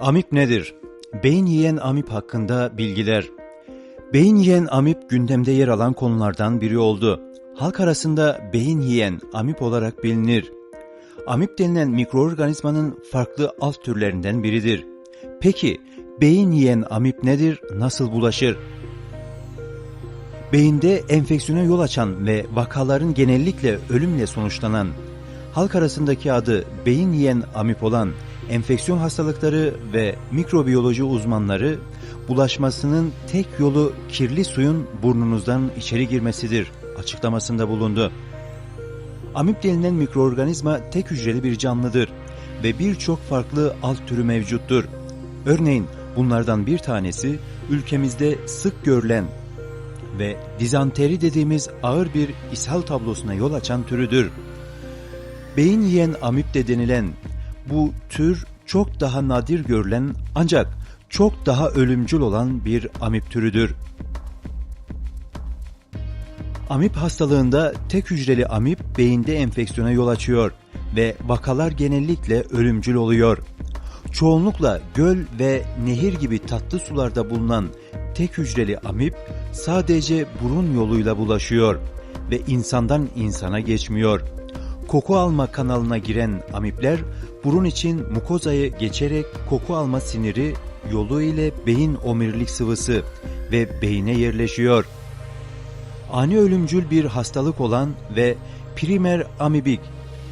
Amip nedir? Beyin yiyen amip hakkında bilgiler. Beyin yiyen amip gündemde yer alan konulardan biri oldu. Halk arasında beyin yiyen amip olarak bilinir. Amip denilen mikroorganizmanın farklı alt türlerinden biridir. Peki beyin yiyen amip nedir, nasıl bulaşır? Beyinde enfeksiyona yol açan ve vakaların genellikle ölümle sonuçlanan, halk arasındaki adı beyin yiyen amip olan enfeksiyon hastalıkları ve mikrobiyoloji uzmanları bulaşmasının tek yolu kirli suyun burnunuzdan içeri girmesidir açıklamasında bulundu. Amip denilen mikroorganizma tek hücreli bir canlıdır ve birçok farklı alt türü mevcuttur. Örneğin bunlardan bir tanesi ülkemizde sık görülen ve dizanteri dediğimiz ağır bir ishal tablosuna yol açan türüdür. Beyin yiyen amip de denilen bu tür çok daha nadir görülen ancak çok daha ölümcül olan bir amip türüdür. Amip hastalığında tek hücreli amip beyinde enfeksiyona yol açıyor ve vakalar genellikle ölümcül oluyor. Çoğunlukla göl ve nehir gibi tatlı sularda bulunan tek hücreli amip sadece burun yoluyla bulaşıyor ve insandan insana geçmiyor. Koku alma kanalına giren amipler burun için mukozayı geçerek koku alma siniri yolu ile beyin omurilik sıvısı ve beyine yerleşiyor. Ani ölümcül bir hastalık olan ve primer amibik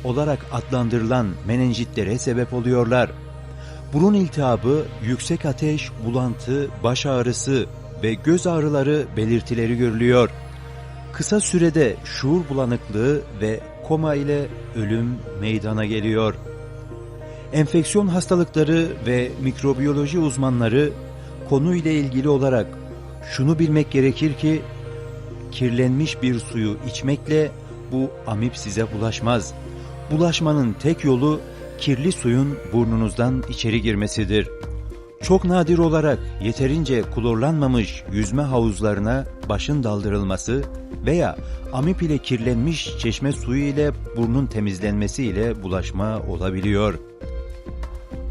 olarak adlandırılan menenjitlere sebep oluyorlar. Burun iltihabı, yüksek ateş, bulantı, baş ağrısı ve göz ağrıları belirtileri görülüyor. Kısa sürede şuur bulanıklığı ve koma ile ölüm meydana geliyor. Enfeksiyon hastalıkları ve mikrobiyoloji uzmanları konuyla ilgili olarak şunu bilmek gerekir ki kirlenmiş bir suyu içmekle bu amip size bulaşmaz. Bulaşmanın tek yolu kirli suyun burnunuzdan içeri girmesidir. Çok nadir olarak yeterince klorlanmamış yüzme havuzlarına başın daldırılması veya amip ile kirlenmiş çeşme suyu ile burnun temizlenmesi ile bulaşma olabiliyor.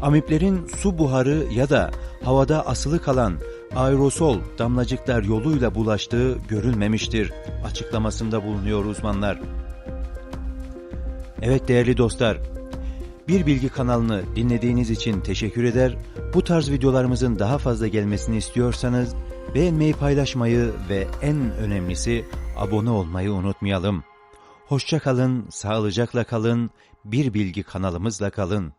Amiplerin su buharı ya da havada asılı kalan aerosol damlacıklar yoluyla bulaştığı görülmemiştir açıklamasında bulunuyor uzmanlar. Evet değerli dostlar, bir bilgi kanalını dinlediğiniz için teşekkür eder. Bu tarz videolarımızın daha fazla gelmesini istiyorsanız beğenmeyi, paylaşmayı ve en önemlisi abone olmayı unutmayalım. Hoşça kalın, sağlıcakla kalın, bir bilgi kanalımızla kalın.